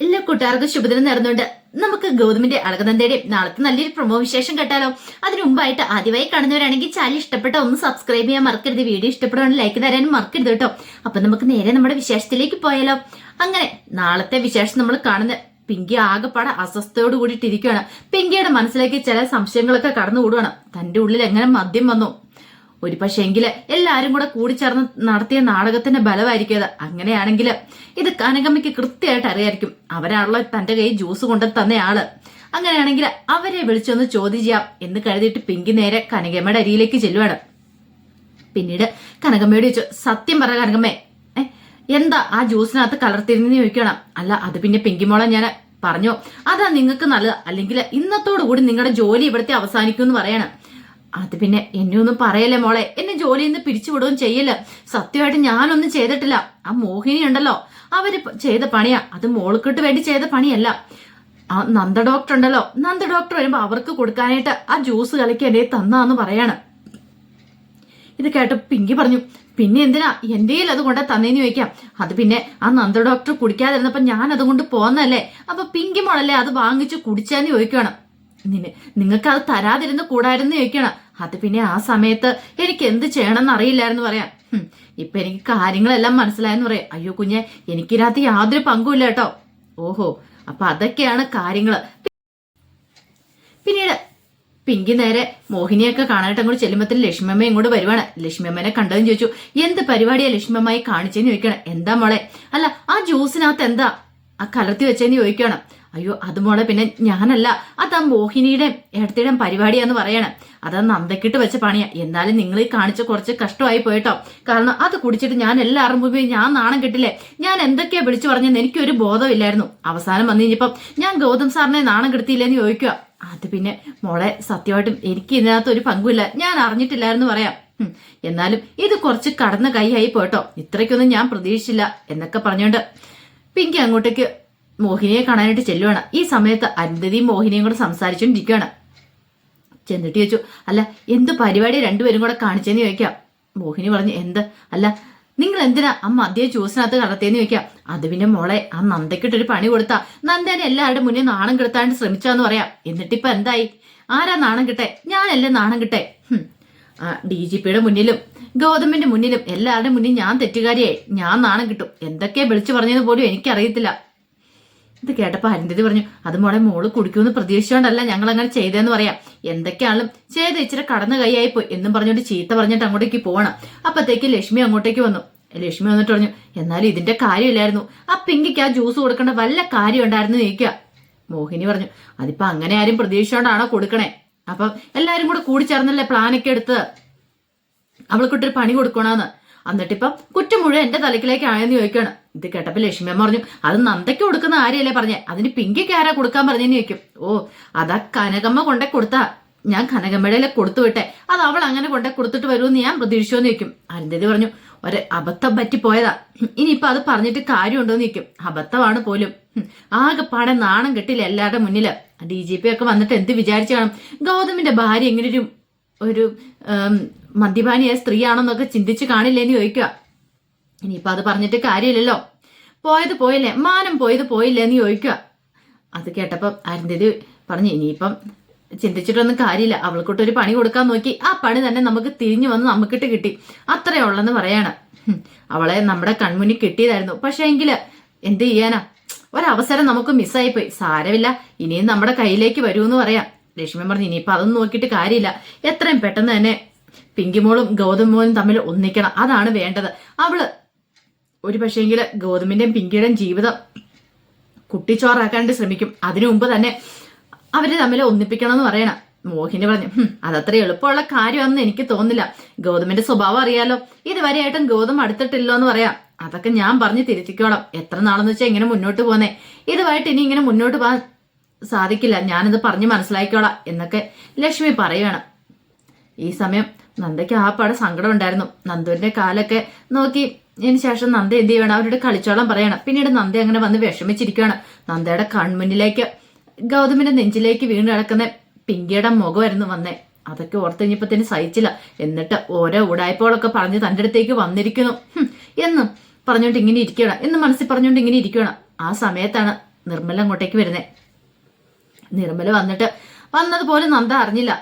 എല്ലാ കൂട്ടുകാർക്കും ശുഭദിനം നേർന്നുണ്ട് നമുക്ക് ഗൗതമിന്റെ അളകനന്ദയുടെയും നാളത്തെ നല്ലൊരു പ്രമോ വിശേഷം കേട്ടാലോ? അതിനു മുമ്പായിട്ട് ആദ്യമായി കാണുന്നവരാണെങ്കിൽ ചാനൽ ഇഷ്ടപ്പെട്ട ഒന്ന് സബ്സ്ക്രൈബ് ചെയ്യാൻ മറക്കരുത്. വീഡിയോ ഇഷ്ടപ്പെടുകയാണെങ്കിൽ ലൈക്ക് തരാനും മറക്കരുത് കേട്ടോ. അപ്പൊ നമുക്ക് നേരെ നമ്മുടെ വിശേഷത്തിലേക്ക് പോയാലോ? അങ്ങനെ നാളത്തെ വിശേഷം നമ്മൾ കാണുന്ന പിങ്കി ആകെപ്പാടെ അസ്വസ്ഥയോട് കൂടിയിട്ടിരിക്കുകയാണ്. പിങ്കിയുടെ മനസ്സിലേക്ക് ചില സംശയങ്ങളൊക്കെ കടന്നുകൂടുകയാണ് തന്റെ ഉള്ളിൽ എങ്ങനെ മദ്യം വന്നു? ഒരു പക്ഷേങ്കിൽ എല്ലാരും കൂടെ കൂടിച്ചേർന്ന് നടത്തിയ നാടകത്തിന്റെ ബലമായിരിക്കും അത്. അങ്ങനെയാണെങ്കിൽ ഇത് കനകമ്മയ്ക്ക് കൃത്യമായിട്ട് അറിയായിരിക്കും. അവരാണല്ലോ തന്റെ കൈ ജ്യൂസ് കൊണ്ട് തന്നയാൾ അങ്ങനെയാണെങ്കിൽ അവരെ വിളിച്ചൊന്ന് ചോദ്യം ചെയ്യാം എന്ന് കരുതിയിട്ട് പിങ്കി നേരെ കനകമ്മയുടെ അരിയിലേക്ക് ചെല്ലുവാണ്. പിന്നീട് കനകമ്മയോട് ചോദിച്ചു സത്യം പറ കനകമ്മേ. എന്താ ആ ജ്യൂസിനകത്ത് കലർത്തിരുന്നെന്ന് ചോദിക്കണം. അല്ല അത് പിന്നെ പിങ്കിമോളെ ഞാൻ പറഞ്ഞു. അതാ നിങ്ങൾക്ക് നല്ലത്. അല്ലെങ്കിൽ ഇന്നത്തോടു കൂടി നിങ്ങളുടെ ജോലി ഇവിടുത്തെ അവസാനിക്കും എന്ന് പറയണം. അത് പിന്നെ എന്നെ ഒന്നും പറയല്ലേ മോളെ? എന്നെ ജോലിയിൽ നിന്ന് പിരിച്ചുവിടുകയും ചെയ്യല്ല? സത്യമായിട്ട് ഞാനൊന്നും ചെയ്തിട്ടില്ല. ആ മോഹിനി ഉണ്ടല്ലോ അവർ ചെയ്ത പണിയാ. അത് മോൾക്കിട്ട് വേണ്ടി ചെയ്ത പണിയല്ല. ആ നന്ദ ഡോക്ടർ ഉണ്ടല്ലോ. നന്ദ ഡോക്ടർ വരുമ്പോ അവർക്ക് കൊടുക്കാനായിട്ട് ആ ജ്യൂസ് കലക്കി എന്നെ തന്നാന്ന് പറയാണ്. ഇത് കേട്ട് പിങ്കി പറഞ്ഞു പിന്നെ എന്തിനാ? കയ്യിൽ അത് കൊണ്ട് തന്നേന്ന് ചോദിക്കാം. അത് പിന്നെ ആ നന്ദ ഡോക്ടർ കുടിക്കാതിരുന്നപ്പോ ഞാൻ അതുകൊണ്ട് പോന്നല്ലേ അപ്പൊ പിങ്കി മോളല്ലേ അത് വാങ്ങിച്ച് കുടിച്ചാന്ന് ചോദിക്കണം നിങ്ങൾക്ക് അത് തരാതിരുന്ന് കൂടായിരുന്നു ചോദിക്കണം. അത് പിന്നെ ആ സമയത്ത് എനിക്ക് എന്ത് ചെയ്യണമെന്ന് അറിയില്ലായിരുന്നു പറയാം ഇപ്പൊ എനിക്ക് കാര്യങ്ങളെല്ലാം മനസ്സിലായെന്ന് പറയാം. അയ്യോ കുഞ്ഞെ എനിക്കിതിനകത്ത് യാതൊരു പങ്കുമില്ല കേട്ടോ. ഓഹോ അപ്പൊ അതൊക്കെയാണ് കാര്യങ്ങൾ. പിന്നീട് പിങ്കി നേരെ മോഹിനിയൊക്കെ കാണാനായിട്ട് അങ്ങോട്ട് ചെല്ലുമ്പത്തിൽ ലക്ഷ്മിയമ്മ ഇങ്ങോട്ട് വരുവാണ്. ലക്ഷ്മിയമ്മനെ കണ്ടതെന്ന് ചോദിച്ചു എന്ത് പരിപാടിയാ ലക്ഷ്മിയമ്മയെ കാണിച്ചെന്ന് ചോദിക്കണം. എന്താ മോളെ? അല്ല ആ ജ്യൂസിനകത്ത് എന്താ? ആ കലർത്തി വെച്ചെന്ന് ചോദിക്കണം അയ്യോ അത് മോളെ പിന്നെ ഞാനല്ല. അത് മോഹിനിയുടെ ഇടത്തിടം പരിപാടിയാന്ന് പറയണം. അതാ നന്ദക്കിട്ട് വെച്ച പണിയാ. എന്നാലും നിങ്ങൾ കാണിച്ച കുറച്ച് കഷ്ടമായി പോയിട്ടോ. കാരണം അത് കുടിച്ചിട്ട് ഞാൻ എല്ലാവരും മുമ്പേ ഞാൻ നാണം കിട്ടില്ലേ? ഞാൻ എന്തൊക്കെയാ വിളിച്ചു പറഞ്ഞെന്ന് എനിക്കൊരു ബോധമില്ലായിരുന്നു. അവസാനം വന്നു കഴിഞ്ഞപ്പം ഞാൻ ഗൗതം സാറിനെ നാണം കിട്ടിയില്ലെന്ന് ചോദിക്കുക അത് പിന്നെ മോളെ സത്യമായിട്ടും എനിക്ക് ഇതിനകത്ത് ഒരു പങ്കുമില്ല. ഞാൻ അറിഞ്ഞിട്ടില്ലായിരുന്നു പറയാം. എന്നാലും ഇത് കുറച്ച് കടന്ന കൈയായി പോയിട്ടോ. ഇത്രയ്ക്കൊന്നും ഞാൻ പ്രതീക്ഷിച്ചില്ല എന്നൊക്കെ പറഞ്ഞുകൊണ്ട് പിങ്കി അങ്ങോട്ടേക്ക് മോഹിനിയെ കാണാനായിട്ട് ചെല്ലുവാണ്. ഈ സമയത്ത് അരുന്ധതിയും മോഹിനിയും കൂടെ സംസാരിച്ചുകൊണ്ടിരിക്കുകയാണ് ചെന്നിട്ട് ചോദിച്ചു അല്ല എന്ത് പരിപാടി രണ്ടുപേരും കൂടെ കാണിച്ചെന്ന് ചോദിക്കാം. മോഹിനി പറഞ്ഞു എന്ത്? അല്ല നിങ്ങൾ എന്തിനാ അമ്മ മദ്യ ജ്യൂസിനകത്ത് കടത്തിയെന്ന് ചോദിക്കാം? അത് പിന്നെ മോളെ ആ നന്ദക്കിട്ടൊരു പണി കൊടുത്താ നന്ദേനെ എല്ലാവരുടെ മുന്നേ നാണം കെടുത്താണ്ട് ശ്രമിച്ചാന്ന് പറയാം. എന്നിട്ടിപ്പൊ എന്തായി? ആരാ നാണം കിട്ടെ? ഞാനല്ലേ നാണം കിട്ടെ? ഡി ജി പിയുടെ മുന്നിലും ഗൗതമിന്റെ മുന്നിലും എല്ലാവരുടെ മുന്നിൽ ഞാൻ തെറ്റുകാരിയായി. ഞാൻ നാണം കിട്ടും. എന്തൊക്കെയാ വിളിച്ചു പറഞ്ഞതെന്ന് പോലും എനിക്കറിയത്തില്ല. ഇത് കേട്ടപ്പോ അരുന്ധതി പറഞ്ഞു അത് മോളെ മോൾ കുടിക്കുമെന്ന് പ്രതീക്ഷിച്ചുകൊണ്ടല്ല ഞങ്ങൾ അങ്ങനെ ചെയ്തതെന്ന് പറയാം. എന്തൊക്കെയാണെങ്കിലും ചെയ്ത് ഇച്ചിരി കടന്നു കൈയായി പോയി എന്നും പറഞ്ഞുകൊണ്ട് ചീത്ത പറഞ്ഞിട്ട് അങ്ങോട്ടേക്ക് പോകണം അപ്പത്തേക്ക് ലക്ഷ്മി അങ്ങോട്ടേക്ക് വന്നു. ലക്ഷ്മി വന്നിട്ട് പറഞ്ഞു എന്നാലും ഇതിന്റെ കാര്യമില്ലായിരുന്നു. ആ പിങ്കിക്ക് ആ ജ്യൂസ് കൊടുക്കേണ്ട വല്ല കാര്യം ഉണ്ടായിരുന്നു നീക്ക. മോഹിനി പറഞ്ഞു അതിപ്പോ അങ്ങനെ ആരും പ്രതീക്ഷിച്ചോണ്ടാണോ കൊടുക്കണേ? അപ്പം എല്ലാരും കൂടെ കൂടിച്ചേർന്നല്ലേ പ്ലാനൊക്കെ എടുത്ത്? അവൾക്കിട്ടൊരു പണി കൊടുക്കണമെന്ന് എന്നിട്ടിപ്പം കുറ്റം മുഴുവൻ എന്റെ തലക്കിലേക്ക് ആയെന്ന് ചോദിക്കുകയാണ് ഇത് കേട്ടപ്പോൾ ലക്ഷ്മിയമ്മ പറഞ്ഞു അത് നന്ദയ്ക്ക് കൊടുക്കുന്ന ആരെയല്ലേ പറഞ്ഞേ? അതിന് പിങ്കിക്ക് ആരാ കൊടുക്കാൻ പറഞ്ഞെന്ന് ചോദിക്കും. ഓ അതാ കനകമ്മ കൊണ്ടേ കൊടുത്ത. ഞാൻ കനകമ്മയുടെ കൊടുത്തു വിട്ടെ. അത് അവൾ അങ്ങനെ കൊണ്ടേ കൊടുത്തിട്ട് വരുമെന്ന് ഞാൻ പ്രതീക്ഷിച്ചോന്ന് ചോദിക്കും. അരുന്ധതി പറഞ്ഞു ഒരു അബദ്ധം പറ്റിപ്പോയതാ ഇനിയിപ്പൊ അത് പറഞ്ഞിട്ട് കാര്യമുണ്ടോന്ന് ചോദിക്കും. അബദ്ധമാണ് പോലും. ആകെ ആകെപ്പാടെ നാണം കെട്ടില്ല എല്ലാവരുടെ മുന്നിൽ. ഡി ജി പി ഒക്കെ വന്നിട്ട് എന്ത് വിചാരിച്ചു കാണും? ഗൗതമിന്റെ ഭാര്യ എങ്ങനെ ഒരു ഒരു മദ്യപാനിയായ സ്ത്രീയാണെന്നൊക്കെ ചിന്തിച്ച് കാണില്ലേന്ന് ചോദിക്കുക ഇനിയിപ്പൊ അത് പറഞ്ഞിട്ട് കാര്യമില്ലല്ലോ. പോയത് പോയില്ലേ? മാനം പോയത് പോയില്ലേ എന്ന് ചോദിക്കുക. അത് കേട്ടപ്പോൾ അരുന്ധതി പറഞ്ഞു ഇനിയിപ്പം ചിന്തിച്ചിട്ടൊന്നും കാര്യമില്ല. അവൾക്കൊട്ടൊരു പണി കൊടുക്കാൻ നോക്കി. ആ പണി തന്നെ നമുക്ക് തിരിഞ്ഞു വന്ന് നമുക്കിട്ട് കിട്ടി. അത്രേ ഉള്ളെന്ന് പറയാണ്. അവളെ നമ്മുടെ കൺമുന്നിൽ കിട്ടിയതായിരുന്നു. പക്ഷേ എങ്കിൽ എന്ത് ചെയ്യാനാ? ഒരവസരം നമുക്ക് മിസ്സായി പോയി സാരമില്ല. ഇനിയും നമ്മുടെ കയ്യിലേക്ക് വരുമെന്ന് പറയാം. ലക്ഷ്മി പറഞ്ഞു ഇനിയിപ്പൊ അതൊന്നും നോക്കിയിട്ട് കാര്യമില്ല. എത്രയും പെട്ടെന്ന് തന്നെ പിങ്കിമോളും ഗൗതമോളും തമ്മിൽ ഒന്നിക്കണം. അതാണ് വേണ്ടത്. അവൾ ഒരു പക്ഷേങ്കിൽ ഗോതമ്പിന്റെയും പിങ്കിയുടെയും ജീവിതം കുട്ടിച്ചോറാക്കാണ്ട് ശ്രമിക്കും. അതിനു മുമ്പ് തന്നെ അവർ തമ്മിൽ ഒന്നിപ്പിക്കണം എന്ന് പറയണം. മോഹിനി പറഞ്ഞു "ഹും, അതത്ര എളുപ്പമുള്ള കാര്യമാണെന്ന് എനിക്ക് തോന്നില്ല ഗോതമ്പിന്റെ സ്വഭാവം അറിയാലോ. ഇതുവരെയായിട്ടും ഗോതമ്പ് അടുത്തിട്ടില്ലോ എന്ന് പറയാം. അതൊക്കെ ഞാൻ പറഞ്ഞ് തിരുത്തിക്കോളാം. എത്ര നാളെന്ന് വെച്ചാൽ ഇങ്ങനെ മുന്നോട്ട് പോന്നേ. ഇതുമായിട്ട് ഇനി ഇങ്ങനെ മുന്നോട്ട് പോകാൻ സാധിക്കില്ല. ഞാനിത് പറഞ്ഞ് മനസ്സിലാക്കിക്കോളാം എന്നൊക്കെ ലക്ഷ്മി പറയുകയാണ് ഈ സമയം നന്ദയ്ക്ക് ആ പാടെ സങ്കടം ഉണ്ടായിരുന്നു. നന്ദുവിന്റെ കാലൊക്കെ നോക്കി ഇതിന് ശേഷം നന്ദ എന്ത് ചെയ്യണം? അവരോട് കളിച്ചോളം പറയണം. പിന്നീട് നന്ദ അങ്ങനെ വന്ന് വിഷമിച്ചിരിക്കുകയാണ്. നന്ദയുടെ കൺമുന്നിലേക്ക് ഗൗതമിന്റെ നെഞ്ചിലേക്ക് വീണ് കിടക്കുന്ന പിങ്കിയുടെ മുഖമായിരുന്നു വന്നേ. അതൊക്കെ ഓർത്ത് കഴിഞ്ഞപ്പത്തിന് സഹിച്ചില്ല. എന്നിട്ട് ഓരോ ഉടായ്പകളൊക്കെ പറഞ്ഞ് തന്റെ അടുത്തേക്ക് വന്നിരിക്കുന്നു. എന്ന് പറഞ്ഞോണ്ട് ഇങ്ങനെ ഇരിക്കണം എന്ന് മനസ്സിൽ പറഞ്ഞുകൊണ്ട് ഇങ്ങനെ ഇരിക്കണം ആ സമയത്താണ് നിർമ്മല അങ്ങോട്ടേക്ക് വരുന്നത് നിർമ്മല വന്നിട്ട് വന്നതുപോലെ നന്ദ അറിഞ്ഞില്ല.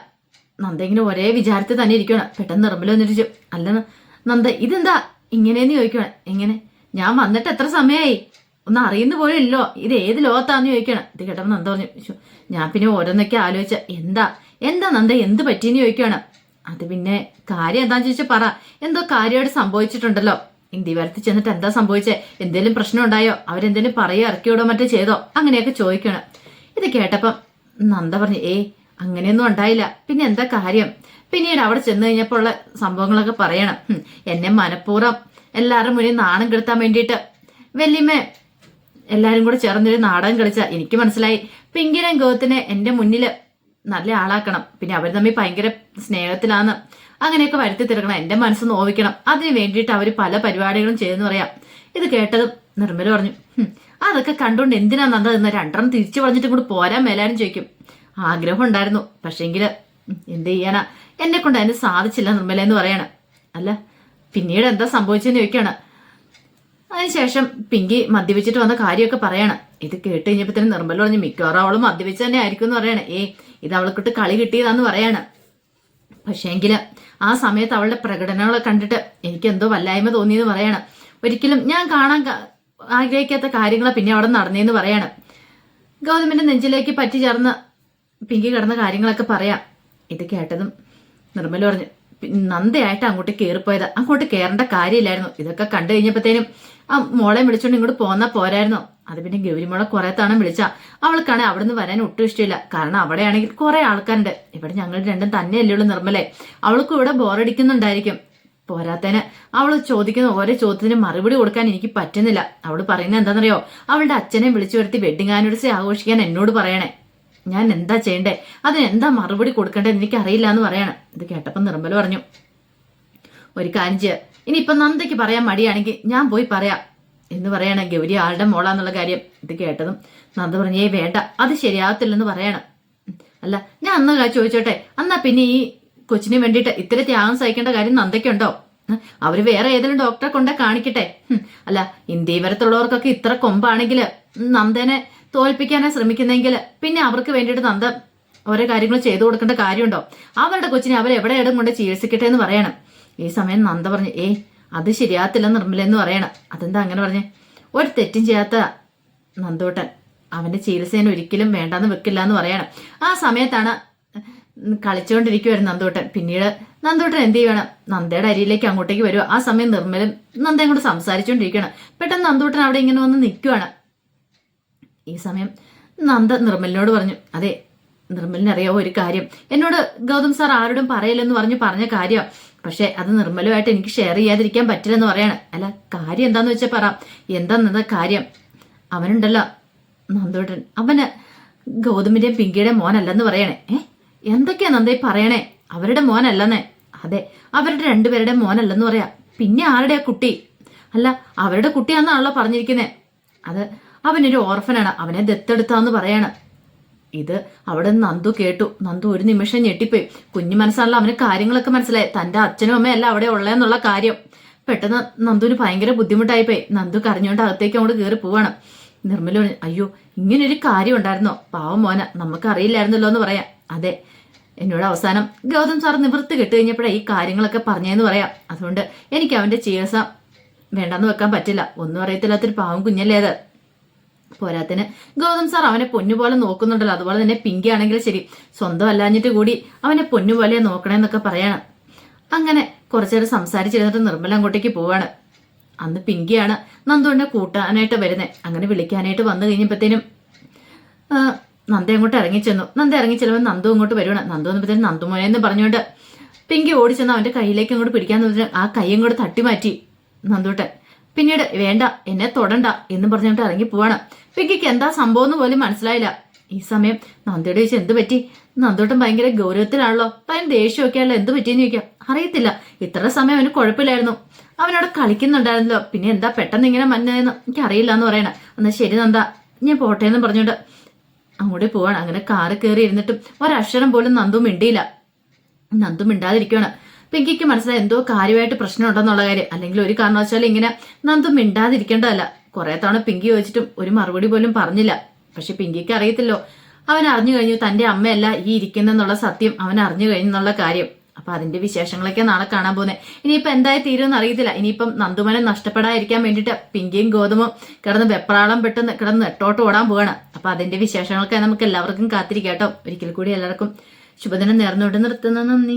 നന്ദ ഇങ്ങനെ ഒരേ വിചാരത്തിൽ തന്നെ ഇരിക്കണം പെട്ടെന്ന് നിർമ്മല വന്നിരിച്ചു. അല്ല നന്ദ ഇതെന്താ? ഇങ്ങനെയെന്ന് ചോദിക്കണം. എങ്ങനെ ഞാൻ വന്നിട്ട് എത്ര സമയമായി ഒന്നും അറിയുന്ന പോലും ഇല്ലോ. ഇത് ഏത് ലോകത്താന്ന് ചോദിക്കണം. ഇത് കേട്ടപ്പോൾ നന്ദ പറഞ്ഞു "ശ്ശോ, ഞാൻ പിന്നെ ഓരോന്നൊക്കെ ആലോചിച്ച എന്താ? എന്താ നന്ദ എന്ത് പറ്റിയെന്ന് ചോദിക്കണം. അത് പിന്നെ കാര്യം എന്താന്ന് ചോദിച്ചാൽ പറ. എന്തോ കാര്യമായിട്ട് സംഭവിച്ചിട്ടുണ്ടല്ലോ. ഇന്ത്യവരത്തിൽ ചെന്നിട്ട് എന്താ സംഭവിച്ചേ? എന്തെങ്കിലും പ്രശ്നം ഉണ്ടായോ? അവരെന്തേലും പറയോ ഇറക്കിയോടോ മറ്റോ ചെയ്തോ? അങ്ങനെയൊക്കെ ചോദിക്കണം. ഇത് കേട്ടപ്പം നന്ദ പറഞ്ഞു ഏയ് അങ്ങനെയൊന്നും ഉണ്ടായില്ല. പിന്നെ എന്താ കാര്യം? പിന്നീട് അവിടെ ചെന്ന് കഴിഞ്ഞപ്പോൾ ഉള്ള സംഭവങ്ങളൊക്കെ പറയണം. എന്നെ മനഃപൂർവം എല്ലാവരും മുന്നിൽ നാണം കെടുത്താൻ വേണ്ടിയിട്ട്. വല്യമ്മ എല്ലാരും കൂടെ ചേർന്നൊരു നാടകം കളിച്ച എനിക്ക് മനസ്സിലായി. പിങ്കിനെ ഗോത്തിനെ എന്റെ മുന്നിൽ നല്ല ആളാക്കണം. പിന്നെ അവർ തമ്മിൽ ഭയങ്കര സ്നേഹത്തിലാണ് അങ്ങനെയൊക്കെ വരുത്തി തീർക്കണം. എന്റെ മനസ്സ് നോവിക്കണം അതിന് വേണ്ടിയിട്ട് അവർ പല പരിപാടികളും ചെയ്തെന്ന് പറയാം. ഇത് കേട്ടതും നിർമ്മല പറഞ്ഞു. "ഹും, അതൊക്കെ കണ്ടുകൊണ്ട് എന്തിനാ നന്ദ രണ്ടെണ്ണം തിരിച്ചു പറഞ്ഞിട്ട് കൂടി പോരാൻ മേലാനും ചോദിക്കും. ആഗ്രഹം ഉണ്ടായിരുന്നു പക്ഷെങ്കിൽ എന്ത് ചെയ്യാനാ? എന്നെ കൊണ്ട് അതിന് സാധിച്ചില്ല നിർമ്മല എന്ന് പറയാണ്. അല്ല പിന്നീട് എന്താ സംഭവിച്ചെന്ന് ചോദിക്കാണ്. അതിനുശേഷം പിങ്കി മദ്യപിച്ചിട്ട് വന്ന കാര്യമൊക്കെ പറയാണ്. ഇത് കേട്ട് കഴിഞ്ഞപ്പോഴത്തേനും നിർമ്മല പറഞ്ഞു മിക്കവാറും അവൾ മദ്യപിച്ച് തന്നെ ആയിരിക്കും എന്ന് പറയാണ്. ഏ ഇത് അവൾക്കിട്ട് കളി കിട്ടിയതാന്ന് പറയാണ്. പക്ഷേങ്കിൽ ആ സമയത്ത് അവളുടെ പ്രകടനങ്ങളെ കണ്ടിട്ട് എനിക്ക് എന്തോ വല്ലായ്മ തോന്നിയെന്ന് പറയാണ്. ഒരിക്കലും ഞാൻ കാണാൻ ആഗ്രഹിക്കാത്ത കാര്യങ്ങളെ പിന്നെ അവിടെ നടന്നേന്ന് പറയാണ്. ഗൗതമിന്റെ നെഞ്ചിലേക്ക് പറ്റി ചേർന്ന് പിങ്കി കിടന്ന കാര്യങ്ങളൊക്കെ പറയാം. ഇത് കേട്ടതും നിർമ്മല പറഞ്ഞു "പി- നന്ദയായിട്ട് അങ്ങോട്ട് കയറിപ്പോയത് അങ്ങോട്ട് കയറേണ്ട കാര്യമില്ലായിരുന്നു. ഇതൊക്കെ കണ്ടു കഴിഞ്ഞപ്പോഴത്തേനും ആ മോളെ വിളിച്ചോണ്ട് ഇങ്ങോട്ട് പോന്നാ പോരായിരുന്നോ. അത് പിന്നെ ഗൗരിമോളെ കുറെ തവണ വിളിച്ച. അവൾക്കാണെങ്കിൽ അവിടുന്ന് വരാൻ ഒട്ടും ഇഷ്ടമില്ല. കാരണം അവിടെയാണെങ്കിൽ കുറെ ആൾക്കാരുണ്ട്. ഇവിടെ ഞങ്ങൾ രണ്ടും തന്നെയല്ലേ ഉള്ളൂ നിർമ്മലെ. അവൾക്കും ഇവിടെ ബോറടിക്കുന്നുണ്ടായിരിക്കും. പോരാത്തേന് അവൾ ചോദിക്കുന്ന ഓരോ ചോദ്യത്തിന് മറുപടി കൊടുക്കാൻ എനിക്ക് പറ്റുന്നില്ല. അവൾ പറയുന്നത് എന്താണെന്നറിയോ? അവളുടെ അച്ഛനെ വിളിച്ചു വരുത്തി വെഡിങ് ആനിവേഴ്സറി ആഘോഷിക്കാൻ എന്നോട് പറയണേ. ഞാൻ എന്താ ചെയ്യണ്ടേ? അതിന് എന്താ മറുപടി കൊടുക്കേണ്ടത് എനിക്ക് അറിയില്ല എന്ന് പറയണം. ഇത് കേട്ടപ്പോൾ നിർമ്മല പറഞ്ഞു ഒരു കാര്യം ചെയ്യുക ഇനിയിപ്പൊ നന്ദയ്ക്ക് പറയാൻ മടിയാണെങ്കിൽ ഞാൻ പോയി പറയാം. എന്ന് പറയണ ഗൗരി ആളുടെ മോളാന്നുള്ള കാര്യം ഇത് കേട്ടതും. നന്ദ പറഞ്ഞു ഏ വേണ്ട അത് ശരിയാകത്തില്ലെന്ന് പറയണം. അല്ല ഞാൻ അന്ന് ചോദിച്ചോട്ടെ എന്നാ പിന്നെ ഈ കൊച്ചിന് വേണ്ടിയിട്ട് ഇത്ര ത്യാഗം സഹിക്കേണ്ട കാര്യം നന്ദയ്ക്കുണ്ടോ? അവർ വേറെ ഏതെങ്കിലും ഡോക്ടറെ കൊണ്ടേ കാണിക്കട്ടെ. അല്ല ഇന്ത്യ വരത്തുള്ളവർക്കൊക്കെ ഇത്ര കൊമ്പാണെങ്കിൽ നന്ദനെ തോൽപ്പിക്കാനാ ശ്രമിക്കുന്നെങ്കിൽ പിന്നെ അവർക്ക് വേണ്ടിയിട്ട് നന്ദ ഓരോ കാര്യങ്ങൾ ചെയ്തു കൊടുക്കേണ്ട കാര്യമുണ്ടോ? അവരുടെ കൊച്ചിനെ അവർ എവിടെയിടും കൊണ്ട് ചികിത്സിക്കട്ടെ എന്ന് പറയണം. ഈ സമയം നന്ദ പറഞ്ഞു ഏ അത് ശരിയാത്തില്ല നിർമ്മല എന്ന് പറയണം. അതെന്താ അങ്ങനെ പറഞ്ഞു? ഒരു തെറ്റും ചെയ്യാത്ത നന്ദോട്ടൻ അവന്റെ ചികിത്സേന ഒരിക്കലും വേണ്ടാന്ന് വെക്കില്ല എന്ന് പറയണം. ആ സമയത്താണ് കളിച്ചുകൊണ്ടിരിക്കുവായിരുന്നു നന്ദോട്ടൻ. പിന്നീട് നന്ദോട്ടൻ എന്ത് ചെയ്യണം? നന്ദയുടെ അരിയിലേക്ക് അങ്ങോട്ടേക്ക് വരുക ആ സമയം നിർമ്മലും നന്ദയും കൂടെ സംസാരിച്ചുകൊണ്ടിരിക്കണം പെട്ടെന്ന് നന്ദോട്ടൻ അവിടെ ഇങ്ങനെ വന്ന് നിൽക്കുവാണ്. ഈ സമയം നന്ദ നിർമ്മലിനോട് പറഞ്ഞു അതെ നിർമ്മലിന് അറിയാവോ ഒരു കാര്യം? എന്നോട് ഗൗതം സാർ ആരോടും പറയില്ലെന്ന് പറഞ്ഞ് പറഞ്ഞ കാര്യം പക്ഷെ അത് നിർമ്മലുമായിട്ട് എനിക്ക് ഷെയർ ചെയ്യാതിരിക്കാൻ പറ്റില്ലെന്ന് പറയാണ്. അല്ല കാര്യം എന്താന്ന് വെച്ചാൽ പറ. എന്താന്നത് കാര്യം? അവനുണ്ടല്ലോ നന്ദോട്ടൻ അവന് ഗൗതമിന്റെയും പിങ്കിയുടെയും മോനല്ലെന്ന് പറയണേ. ഏ എന്തൊക്കെയാ നന്ദി പറയണേ? അവരുടെ മോനല്ലെന്നേ. അതെ അവരുടെ രണ്ടുപേരുടെ മോനല്ലെന്ന് പറയാ. പിന്നെ ആരുടെ കുട്ടി? അല്ല അവരുടെ കുട്ടിയാണെന്നാണല്ലോ പറഞ്ഞിരിക്കുന്നേ. അത് അവനൊരു ഓർഫനാണ്. അവനെ ദത്തെടുത്താന്ന് പറയാണ്. ഇത് അവിടെ നന്ദു കേട്ടു. നന്ദു ഒരു നിമിഷം ഞെട്ടിപ്പോയി. കുഞ്ഞു മനസ്സാണല്ലോ അവന് കാര്യങ്ങളൊക്കെ മനസ്സിലായി തന്റെ അച്ഛനും അമ്മയല്ല അവിടെ ഉള്ളതെന്നുള്ള കാര്യം. പെട്ടെന്ന് നന്ദുവിന് ഭയങ്കര ബുദ്ധിമുട്ടായിപ്പോയി. നന്ദു കരഞ്ഞുകൊണ്ട് അകത്തേക്ക് അങ്ങോട്ട് കയറി പോവാണ്. നിർമ്മല അയ്യോ ഇങ്ങനൊരു കാര്യം ഉണ്ടായിരുന്നോ? പാവം മോന നമുക്ക് അറിയില്ലായിരുന്നല്ലോ എന്ന് പറയാം. അതെ എന്നോട് അവസാനം ഗൗതം സാർ നിവൃത്തി കെട്ട് കഴിഞ്ഞപ്പോഴേ ഈ കാര്യങ്ങളൊക്കെ പറഞ്ഞതെന്ന് പറയാം. അതുകൊണ്ട് എനിക്ക് അവന്റെ ചികിത്സ വേണ്ടെന്ന് വെക്കാൻ പറ്റില്ല. ഒന്നും അറിയത്തില്ലാത്തൊരു പാവം കുഞ്ഞല്ലേ അത്? പോരാത്തിന് ഗൗതം സാർ അവനെ പൊന്നുപോലെ നോക്കുന്നുണ്ടല്ലോ. അതുപോലെ തന്നെ പിങ്കി ആണെങ്കിൽ ശരി. സ്വന്തം അല്ലാഞ്ഞിട്ട് കൂടി അവനെ പൊന്നുപോലെ നോക്കണേന്നൊക്കെ പറയണം. അങ്ങനെ കുറച്ചേരം സംസാരിച്ചിരുന്നിട്ട് നിർമ്മല അങ്ങോട്ടേക്ക് പോവാണ്. അന്ന് പിങ്കിയാണ് നന്ദുവിനെ കൂട്ടാനായിട്ട് വരുന്നത് അങ്ങനെ വിളിക്കാനായിട്ട് വന്നു കഴിഞ്ഞപ്പോഴത്തേനും നന്ദ അങ്ങോട്ട് ഇറങ്ങി ചെന്നു. നന്ദ ഇറങ്ങി ചെല്ലുമ്പോൾ നന്ദു അങ്ങോട്ട് വരുവാണ്. നന്ദു വന്നപ്പോഴത്തേനും നന്ദുമോനെ എന്ന് പറഞ്ഞുകൊണ്ട് പിങ്കി ഓടിച്ചെന്ന് അവന്റെ കയ്യിലേക്ക് അങ്ങോട്ട് പിടിക്കാൻ ആ കൈ അങ്ങോട്ട് തട്ടി മാറ്റി നന്ദൂട്ടൻ പിന്നീട് വേണ്ട എന്നെ തൊടണ്ട എന്ന് പറഞ്ഞിട്ട് ഇറങ്ങി പോവാണ്. പിക്കിക്ക് എന്താ സംഭവം എന്ന് പോലും മനസ്സിലായില്ല. ഈ സമയം നന്ദയുടെ ചോദിച്ചാൽ എന്ത് പറ്റി? നന്ദോട്ടം ഭയങ്കര ഗൗരവത്തിലാണല്ലോ. ഭയങ്കര ദേഷ്യമൊക്കെ ആണല്ലോ എന്ത് പറ്റിയെന്ന് ചോദിക്കാം. അറിയത്തില്ല. ഇത്ര സമയം അവന് കുഴപ്പമില്ലായിരുന്നു. അവനവിടെ കളിക്കുന്നുണ്ടായിരുന്നല്ലോ. പിന്നെ എന്താ പെട്ടെന്ന് ഇങ്ങനെ മഞ്ഞെന്ന് എനിക്ക് അറിയില്ല എന്ന് പറയണ. എന്നാ ശരി നന്ദ ഞാൻ പോട്ടെ എന്ന് പറഞ്ഞോണ്ട് അങ്ങോട്ട് പോവാണ്. അങ്ങനെ കാറ് കയറി ഇരുന്നിട്ടും ഒരക്ഷരം പോലും നന്ദും മിണ്ടിയില്ല. നന്ദും മിണ്ടാതിരിക്കുകയാണ് പിങ്കിക്ക് മനസ്സിലായി എന്തോ കാര്യമായിട്ട് പ്രശ്നമുണ്ടെന്നുള്ള കാര്യം. അല്ലെങ്കിൽ ഒരു കാരണവശാലും ഇങ്ങനെ നന്ദു മിണ്ടാതിരിക്കേണ്ടതല്ല. കുറെ തവണ പിങ്കി ചോദിച്ചിട്ടും ഒരു മറുപടി പോലും പറഞ്ഞില്ല. പക്ഷെ പിങ്കിക്ക് അറിയത്തില്ലോ അവൻ അറിഞ്ഞു കഴിഞ്ഞു തന്റെ അമ്മയല്ല ഈ ഇരിക്കുന്നെന്നുള്ള സത്യം അവൻ അറിഞ്ഞു കഴിഞ്ഞു എന്നുള്ള കാര്യം. അപ്പൊ അതിന്റെ വിശേഷങ്ങളൊക്കെ നാളെ കാണാൻ പോകുന്നത് ഇനിയിപ്പോ എന്തായി തീരുമെന്ന് അറിയത്തില്ല. ഇനിയിപ്പം നന്ദുമനെ നഷ്ടപ്പെടാതിരിക്കാൻ വേണ്ടിട്ട് പിങ്കിയും ഗോതമും കിടന്ന് വെപ്രാളം പെട്ടെന്ന് കിടന്ന് നെട്ടോട്ട് ഓടാൻ പോവാണ്. അപ്പൊ അതിന്റെ വിശേഷങ്ങളൊക്കെ നമുക്ക് എല്ലാവർക്കും കാത്തിരിക്കാം കേട്ടോ. ഒരിക്കൽ കൂടി എല്ലാവർക്കും ശുഭദിനം നേർന്നുകൊണ്ട് നിർത്തുന്ന. നന്ദി.